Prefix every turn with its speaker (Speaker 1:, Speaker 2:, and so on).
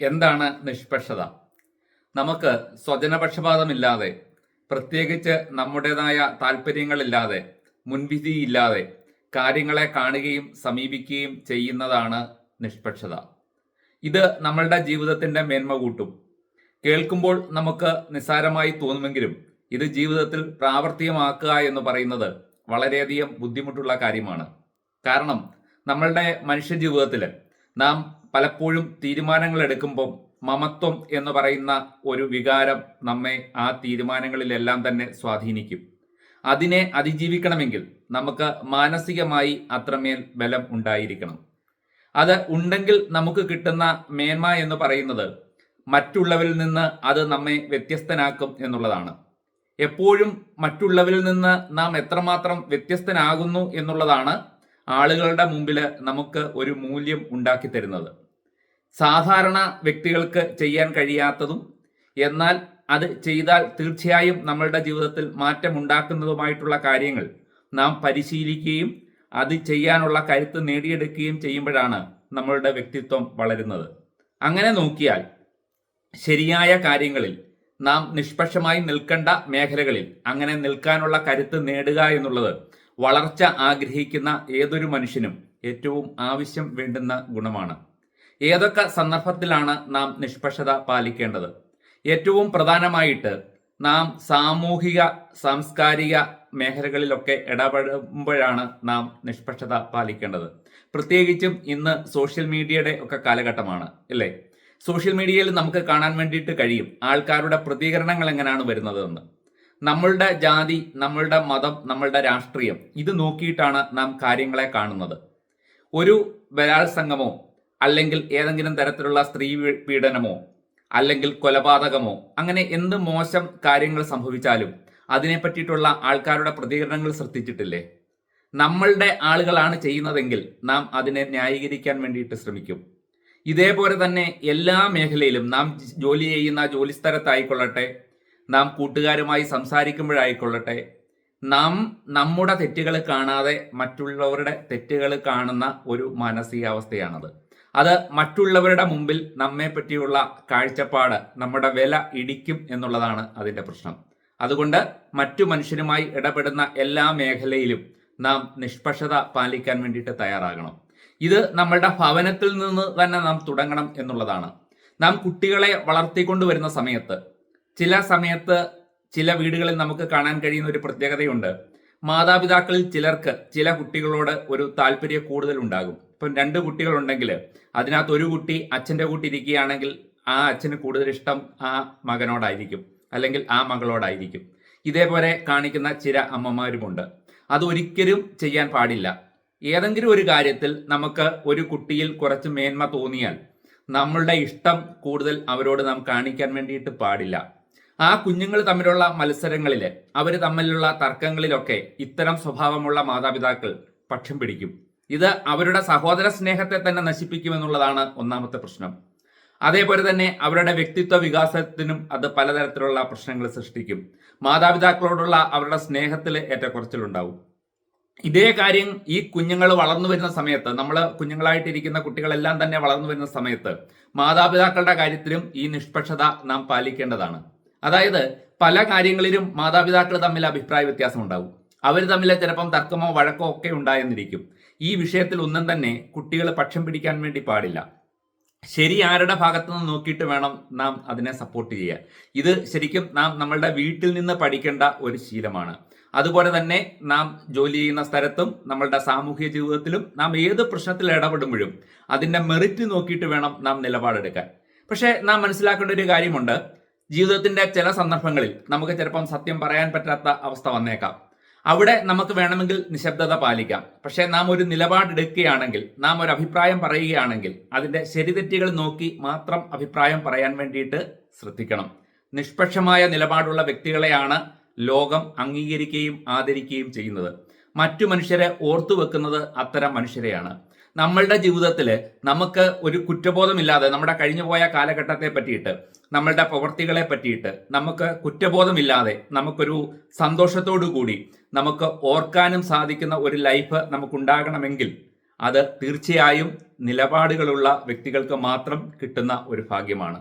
Speaker 1: എന്താണ് നിഷ്പക്ഷത? നമുക്ക് സ്വജനപക്ഷപാതമില്ലാതെ പ്രത്യേകിച്ച് നമ്മുടേതായ താല്പര്യങ്ങളില്ലാതെ മുൻവിധിയില്ലാതെ കാര്യങ്ങളെ കാണുകയും സമീപിക്കുകയും ചെയ്യുന്നതാണ് നിഷ്പക്ഷത. ഇത് നമ്മളുടെ ജീവിതത്തിന്റെ മേന്മ കൂട്ടും. കേൾക്കുമ്പോൾ നമുക്ക് നിസ്സാരമായി തോന്നുമെങ്കിലും ഇത് ജീവിതത്തിൽ പ്രാവർത്തികമാക്കുക എന്ന് പറയുന്നത് വളരെയധികം ബുദ്ധിമുട്ടുള്ള കാര്യമാണ്. കാരണം നമ്മളുടെ മനുഷ്യ ജീവിതത്തിൽ നാം പലപ്പോഴും തീരുമാനങ്ങൾ എടുക്കുമ്പോൾ മമത്വം എന്ന് പറയുന്ന ഒരു വികാരം നമ്മെ ആ തീരുമാനങ്ങളിലെല്ലാം തന്നെ സ്വാധീനിക്കും. അതിനെ അതിജീവിക്കണമെങ്കിൽ നമുക്ക് മാനസികമായി അത്രമേൽ ബലം ഉണ്ടായിരിക്കണം. അത് ഉണ്ടെങ്കിൽ നമുക്ക് കിട്ടുന്ന മേന്മ എന്ന് പറയുന്നത് മറ്റുള്ളവരിൽ നിന്ന് അത് നമ്മെ വ്യത്യസ്തനാക്കും എന്നുള്ളതാണ്. എപ്പോഴും മറ്റുള്ളവരിൽ നിന്ന് നാം എത്രമാത്രം വ്യത്യസ്തനാകുന്നു എന്നുള്ളതാണ് ആളുകളുടെ മുമ്പിൽ നമുക്ക് ഒരു മൂല്യം ഉണ്ടാക്കി തരുന്നത്. സാധാരണ വ്യക്തികൾക്ക് ചെയ്യാൻ കഴിയാത്തതും എന്നാൽ അത് ചെയ്താൽ തീർച്ചയായും നമ്മളുടെ ജീവിതത്തിൽ മാറ്റമുണ്ടാക്കുന്നതുമായിട്ടുള്ള കാര്യങ്ങൾ നാം പരിശീലിക്കുകയും അത് ചെയ്യാനുള്ള കരുത്ത് നേടിയെടുക്കുകയും ചെയ്യുമ്പോഴാണ് നമ്മളുടെ വ്യക്തിത്വം വളരുന്നത്. അങ്ങനെ നോക്കിയാൽ ശരിയായ കാര്യങ്ങളിൽ നാം നിഷ്പക്ഷമായി നിൽക്കേണ്ട മേഖലകളിൽ അങ്ങനെ നിൽക്കാനുള്ള കരുത്ത് നേടുക എന്നുള്ളത് വളർച്ച ആഗ്രഹിക്കുന്ന ഏതൊരു മനുഷ്യനും ഏറ്റവും ആവശ്യം വേണ്ടുന്ന ഗുണമാണ്. ഏതൊക്കെ സന്ദർഭത്തിലാണ് നാം നിഷ്പക്ഷത പാലിക്കേണ്ടത്? ഏറ്റവും പ്രധാനമായിട്ട് നാം സാമൂഹിക സാംസ്കാരിക മേഖലകളിലൊക്കെ ഇടപെടുമ്പോഴാണ് നാം നിഷ്പക്ഷത പാലിക്കേണ്ടത്. പ്രത്യേകിച്ചും ഇന്ന് സോഷ്യൽ മീഡിയയുടെ ഒക്കെ കാലഘട്ടമാണ് അല്ലേ? സോഷ്യൽ മീഡിയയിൽ നമുക്ക് കാണാൻ വേണ്ടിയിട്ട് കഴിയും ആൾക്കാരുടെ പ്രതികരണങ്ങൾ എങ്ങനെയാണ് വരുന്നത് എന്ന് നമ്മളുടെ ജാതി നമ്മളുടെ മതം നമ്മളുടെ രാഷ്ട്രീയം ഇത് നോക്കിയിട്ടാണ് നാം കാര്യങ്ങളെ കാണുന്നത്. ഒരു ബലാത്സംഗമോ അല്ലെങ്കിൽ ഏതെങ്കിലും തരത്തിലുള്ള സ്ത്രീ പീഡനമോ അല്ലെങ്കിൽ കൊലപാതകമോ അങ്ങനെ എന്ത് മോശം കാര്യങ്ങൾ സംഭവിച്ചാലും അതിനെ പറ്റിയിട്ടുള്ള ആൾക്കാരുടെ പ്രതികരണങ്ങൾ ശ്രദ്ധിച്ചിട്ടില്ലേ നമ്മളുടെ ആളുകളാണ് ചെയ്യുന്നതെങ്കിൽ നാം അതിനെ ന്യായീകരിക്കാൻ വേണ്ടിയിട്ട് ശ്രമിക്കും. ഇതേപോലെ തന്നെ എല്ലാ മേഖലയിലും നാം ജോലി ചെയ്യുന്ന ജോലി സ്ഥലത്തായിക്കൊള്ളട്ടെ നാം കൂട്ടുകാരുമായി സംസാരിക്കുമ്പോഴായിക്കൊള്ളട്ടെ. നാം നമ്മുടെ തെറ്റുകൾ കാണാതെ മറ്റുള്ളവരുടെ തെറ്റുകൾ കാണുന്ന ഒരു മാനസികാവസ്ഥയാണത്. അത് മറ്റുള്ളവരുടെ മുമ്പിൽ നമ്മെ പറ്റിയുള്ള കാഴ്ചപ്പാട് നമ്മുടെ വില ഇടിക്കും എന്നുള്ളതാണ് അതിന്റെ പ്രശ്നം. അതുകൊണ്ട് മറ്റു മനുഷ്യരുമായി ഇടപെടുന്ന എല്ലാ മേഖലയിലും നാം നിഷ്പക്ഷത പാലിക്കാൻ വേണ്ടിയിട്ട് തയ്യാറാകണം. ഇത് നമ്മളുടെ ഭവനത്തിൽ നിന്ന് തന്നെ നാം തുടങ്ങണം എന്നുള്ളതാണ്. നാം കുട്ടികളെ വളർത്തിക്കൊണ്ടുവരുന്ന സമയത്ത് ചില സമയത്ത് ചില വീടുകളിൽ നമുക്ക് കാണാൻ കഴിയുന്ന ഒരു പ്രത്യേകതയുണ്ട്. മാതാപിതാക്കളിൽ ചിലർക്ക് ചില കുട്ടികളോട് ഒരു താല്പര്യ കൂടുതൽ ഉണ്ടാകും ഇപ്പം രണ്ട് കുട്ടികളുണ്ടെങ്കിൽ അതിനകത്ത് ഒരു കുട്ടി അച്ഛന്റെ കൂട്ടി ഇരിക്കുകയാണെങ്കിൽ ആ അച്ഛന് കൂടുതൽ ഇഷ്ടം ആ മകനോടായിരിക്കും. അല്ലെങ്കിൽ ആ മകളോടായിരിക്കും. ഇതേപോലെ കാണിക്കുന്ന ചില അമ്മമാരുമുണ്ട്. അത് ഒരിക്കലും ചെയ്യാൻ പാടില്ല. ഏതെങ്കിലും ഒരു കാര്യത്തിൽ നമുക്ക് ഒരു കുട്ടിയിൽ കുറച്ച് മേന്മ തോന്നിയാൽ നമ്മളുടെ ഇഷ്ടം കൂടുതൽ അവരോട് നാം കാണിക്കാൻ വേണ്ടിയിട്ട് പാടില്ല. ആ കുഞ്ഞുങ്ങൾ തമ്മിലുള്ള മത്സരങ്ങളിൽ അവർ തമ്മിലുള്ള തർക്കങ്ങളിലൊക്കെ ഇത്തരം സ്വഭാവമുള്ള മാതാപിതാക്കൾ പക്ഷം പിടിക്കും. ഇത് അവരുടെ സഹോദര സ്നേഹത്തെ തന്നെ നശിപ്പിക്കുമെന്നുള്ളതാണ് ഒന്നാമത്തെ പ്രശ്നം. അതേപോലെ തന്നെ അവരുടെ വ്യക്തിത്വ വികാസത്തിനും അത് പലതരത്തിലുള്ള പ്രശ്നങ്ങൾ സൃഷ്ടിക്കും. മാതാപിതാക്കളോടുള്ള അവരുടെ സ്നേഹത്തിൽ ഏറ്റക്കുറച്ചിലുണ്ടാവും. ഇതേ കാര്യം ഈ കുഞ്ഞുങ്ങൾ വളർന്നു വരുന്ന സമയത്ത് നമ്മൾ കുഞ്ഞുങ്ങളായിട്ടിരിക്കുന്ന കുട്ടികളെല്ലാം തന്നെ വളർന്നു വരുന്ന സമയത്ത് മാതാപിതാക്കളുടെ കാര്യത്തിലും ഈ നിഷ്പക്ഷത നാം പാലിക്കേണ്ടതാണ്. അതായത് പല കാര്യങ്ങളിലും മാതാപിതാക്കൾ തമ്മിൽ അഭിപ്രായ വ്യത്യാസം ഉണ്ടാവും. അവർ തമ്മിൽ ചിലപ്പം തർക്കമോ വഴക്കോ ഒക്കെ ഉണ്ടായെന്നിരിക്കും. ഈ വിഷയത്തിൽ ഒന്നും തന്നെ കുട്ടികൾ പക്ഷം പിടിക്കാൻ വേണ്ടി പാടില്ല. ശരി ആരുടെ ഭാഗത്തു നിന്ന് നോക്കിയിട്ട് വേണം നാം അതിനെ സപ്പോർട്ട് ചെയ്യാൻ. ഇത് ശരിക്കും നാം നമ്മളുടെ വീട്ടിൽ നിന്ന് പഠിക്കേണ്ട ഒരു ശീലമാണ്. അതുപോലെ തന്നെ നാം ജോലി ചെയ്യുന്ന സ്ഥലത്തും നമ്മളുടെ സാമൂഹ്യ ജീവിതത്തിലും നാം ഏത് പ്രശ്നത്തിൽ ഇടപെടുമ്പോഴും അതിന്റെ മെറിറ്റ് നോക്കിയിട്ട് വേണം നാം നിലപാടെടുക്കാൻ. പക്ഷേ നാം മനസ്സിലാക്കേണ്ട ഒരു കാര്യമുണ്ട്. ജീവിതത്തിന്റെ ചില സന്ദർഭങ്ങളിൽ നമുക്ക് ചിലപ്പം സത്യം പറയാൻ പറ്റാത്ത അവസ്ഥ വന്നേക്കാം. അവിടെ നമുക്ക് വേണമെങ്കിൽ നിശബ്ദത പാലിക്കാം. പക്ഷേ നാം ഒരു നിലപാടെടുക്കുകയാണെങ്കിൽ നാം ഒരു അഭിപ്രായം പറയുകയാണെങ്കിൽ അതിന്റെ ശരിതെറ്റുകൾ നോക്കി മാത്രം അഭിപ്രായം പറയാൻ വേണ്ടിയിട്ട് ശ്രദ്ധിക്കണം. നിഷ്പക്ഷമായ നിലപാടുള്ള വ്യക്തികളെയാണ് ലോകം അംഗീകരിക്കുകയും ആദരിക്കുകയും ചെയ്യുന്നത്. മറ്റു മനുഷ്യരെ ഓർത്തു വെക്കുന്നത് അത്തരം മനുഷ്യരെയാണ്. നമ്മളുടെ ജീവിതത്തിൽ നമുക്ക് ഒരു കുറ്റബോധമില്ലാതെ നമ്മുടെ കഴിഞ്ഞുപോയ കാലഘട്ടത്തെ പറ്റിയിട്ട് നമ്മളുടെ പ്രവർത്തികളെ പറ്റിയിട്ട് നമുക്ക് കുറ്റബോധമില്ലാതെ നമുക്കൊരു സന്തോഷത്തോടു കൂടി നമുക്ക് ഓർക്കാനും സാധിക്കുന്ന ഒരു ലൈഫ് നമുക്കുണ്ടാകണമെങ്കിൽ അത് തീർച്ചയായും നിലപാടുകളുള്ള വ്യക്തികൾക്ക് മാത്രം കിട്ടുന്ന ഒരു ഭാഗ്യമാണ്.